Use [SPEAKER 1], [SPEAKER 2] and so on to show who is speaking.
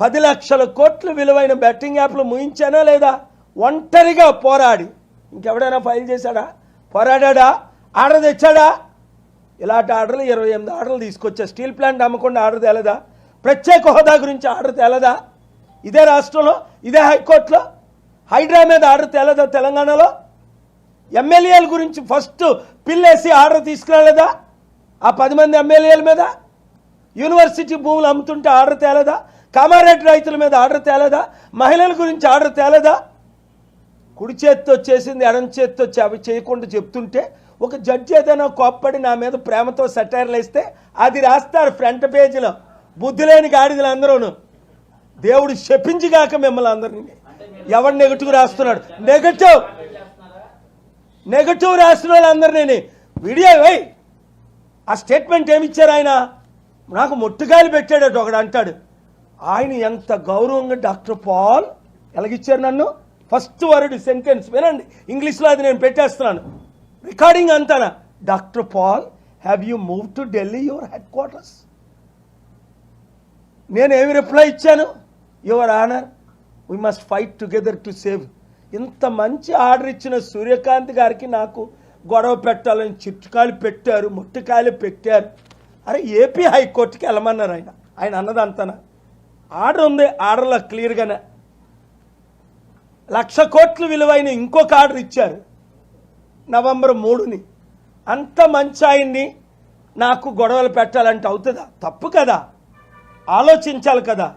[SPEAKER 1] పది లక్షల కోట్లు విలువైన బెట్టింగ్ యాప్లు ముయించానా లేదా? ఒంటరిగా పోరాడి. ఇంకెవడైనా ఫైల్ చేశాడా? పోరాడా ఆర్డర్ తెచ్చాడా? ఇలాంటి ఆర్డర్లు ఇరవై ఎనిమిది ఆర్డర్లు తీసుకొచ్చా? స్టీల్ ప్లాంట్ అమ్మకుండా ఆర్డర్ తేలదా? ప్రత్యేక హోదా గురించి ఆర్డర్ తేలదా? ఇదే రాష్ట్రంలో ఇదే హైకోర్టులో హైడ్రా మీద ఆర్డర్ తేలదా తెలంగాణలో? ఎమ్మెల్యేల గురించి ఫస్ట్ పిల్లేసి ఆర్డర్ తీసుకురాలేదా? ఆ పది మంది ఎమ్మెల్యేల మీద? యూనివర్సిటీ భూములు అమ్ముతుంటే ఆర్డర్ తేలేదా? కామారెడ్డి రైతుల మీద ఆర్డర్ తేలేదా? మహిళల గురించి ఆర్డర్ తేలేదా? కుడి చేత్తో చేసింది ఎడం చేతితో అవి చేయకుండా చెప్తుంటే ఒక జడ్జి ఏదైనా కోప్పడి నా మీద ప్రేమతో సెటైర్లు వేస్తే అది రాస్తారు ఫ్రంట్ పేజీలో. బుద్ధి లేని గాడిదలు అందరూను. దేవుడు శపించిగాక మిమ్మల్ని అందరినీ. ఎవడు నెగటివ్ రాస్తున్నాడు? నెగటివ్. నెగటివ్ రాసిన వాళ్ళందరినీ వీడియో వై ఆ స్టేట్మెంట్ ఏమి ఇచ్చారు ఆయన? నాకు మొట్టుకాయలు పెట్టాడట ఒకడు అంటాడు. ఆయన ఎంత గౌరవంగా డాక్టర్ పాల్ ఎలాగిచ్చారు నన్ను? First word sentence. వినండి ఇంగ్లీష్లో అది నేను పెట్టేస్తున్నాను. Recording అంతానా? Doctor Paul have you move to Delhi your headquarters నేను ఏమి రిప్లై ఇచ్చాను? Your honour we must fight together to save ఇంత మంచి ఆర్డర్ ఇచ్చిన సూర్యకాంత్ గారికి నాకు గొడవ పెట్టాలని చిట్టుకాయలు పెట్టారు ముట్టుకాయలు పెట్టారు. అరే ఏపీ హైకోర్టుకి వెళ్ళమన్నారు ఆయన. ఆయన అన్నదంతనా ఆర్డర్ ఉంది ఆర్డర్లో క్లియర్గానే. లక్ష కోట్లు విలువైన ఇంకొక ఆర్డర్ ఇచ్చారు నవంబర్ మూడుని. అంత మంచి ఆయన్ని నాకు గొడవలు పెట్టాలంటే అవుతుందా? తప్పు కదా. ఆలోచించాలి కదా.